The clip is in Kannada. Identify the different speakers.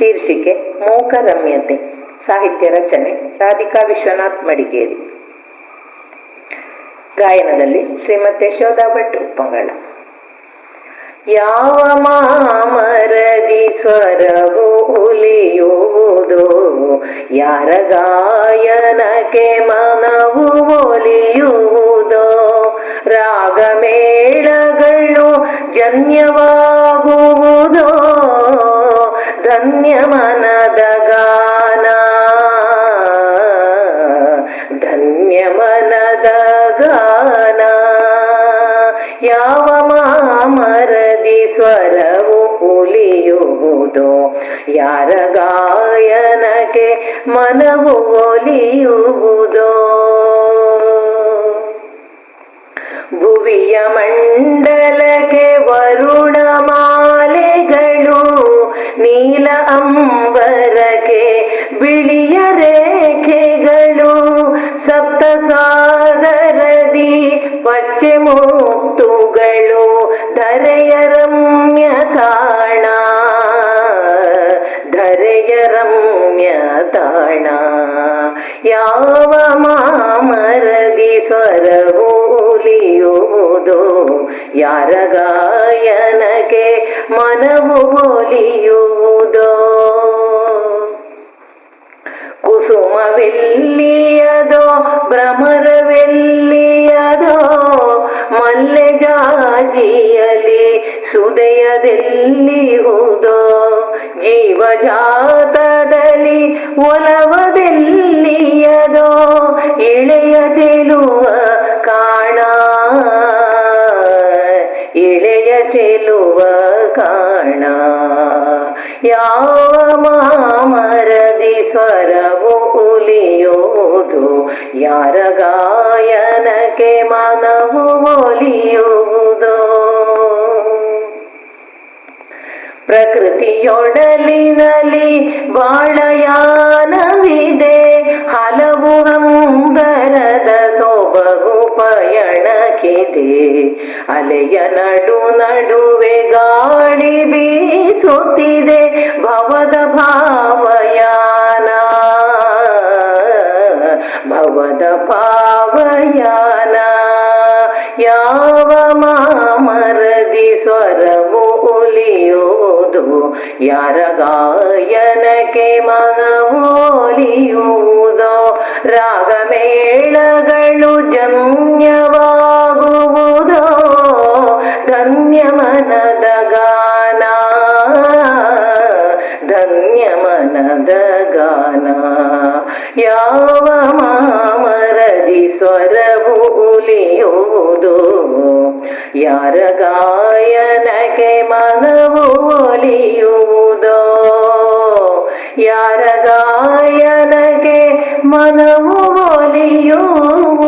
Speaker 1: ಶೀರ್ಷಿಕೆ ಮೂಕರಮ್ಯತೆ ಸಾಹಿತ್ಯ ರಚನೆ, ರಾಧಿಕಾ ವಿಶ್ವನಾಥ್ ಮಡಿಕೇರಿ. ಗಾಯನದಲ್ಲಿ ಶ್ರೀಮತಿ ಯಶೋಧಾ ಭಟ್ ಉಪ್ಪಂಗಳ ಯಾವ ಮಾಮರದಿ ಸ್ವರವು ಉಲಿಯುವುದೋ ಯಾರ ಗಾಯನಕ್ಕೆ ಮನವು ಒಲಿಯುವುದೋ, ರಾಗಮೇಳಗಳು ಜನ್ಯವಾಗುವುದೋ ಧನ್ಯ ಮನದ ಗಾನ ಧನ್ಯ ಮನದ ಗಾನ ಯಾವ ಮಾಮರದಿ ಸ್ವರವು ಉಲಿಯುವುದೋ ಯಾರ ಗಾಯನಕ್ಕೆ ಮನವು ಒಲಿಯುವುದೋ. ಭುವಿಯ ಮಂಡಲಕ್ಕೆ ಧರೆಯ ರಮ್ಯ ತಾಣ ಧರೆಯ ರಮ್ಯ ತಾಣ. ಯಾವ ಮಾಮರದಿ ಸ್ವರವು ಒಲಿಯುವುದೋ ಯಾರ ಗಾಯನಕ್ಕೆ ಮನವು ಒಲಿಯುವುದೋ ಸುದಯದೆಲ್ಲಿಹುದೋ ಜೀವಜಾತದಲ್ಲಿ ಒಲವದೆಲ್ಲಿಯದೋ ಇಳೆಯ ಚೆಲುವ ಕಾಣ. ಇಳೆಯ ಚೆಲುವ ಕಾಣ. ಯಾವ ಮಾಮರದಿ ಸ್ವರವು ಉಲಿಯೋದು ಯಾರ ಗಾಯನಕ್ಕೆ ಮನವು? ಪ್ರಕೃತಿಯೊಡಲಿನಲ್ಲಿ ಬಾಳಯಾನವಿದೆ. ಹಲವು ಹಂಬರದ ಸೊಬಗು ಪಯಣಕ್ಕಿದೆ. ಅಲೆಯ ನಡು ನಡುವೆ ಗಾಳಿ ಬೀಸುತ್ತಿದೆ. ಭವದ ಭಾವಯಾನ ಭವದ ಭಾವಯಾನ. ಯಾವ ಒಲಿಯುವುದು ಯಾರ ಗಾಯನಕ್ಕೆ ಮನವು ಒಲಿಯುವುದೋ ರಾಗಮೇಳಗಳು ಜನ್ಯವಾಗುವುದೋ ಧನ್ಯ ಮನದ ಗಾನ ಧನ್ಯ ಮನದ ಗಾನ ಯಾವ ಮಾಮರದಿ ಸ್ವರವು ಉಲಿಯುವುದು ಯಾರ ಗಾಯನಕ್ಕೆ ಮನವು ಒಲಿಯುವುದೋ? ಯಾರ ಗಾಯನಕ್ಕೆ ಮನವು ಒಲಿಯುವುದೋ?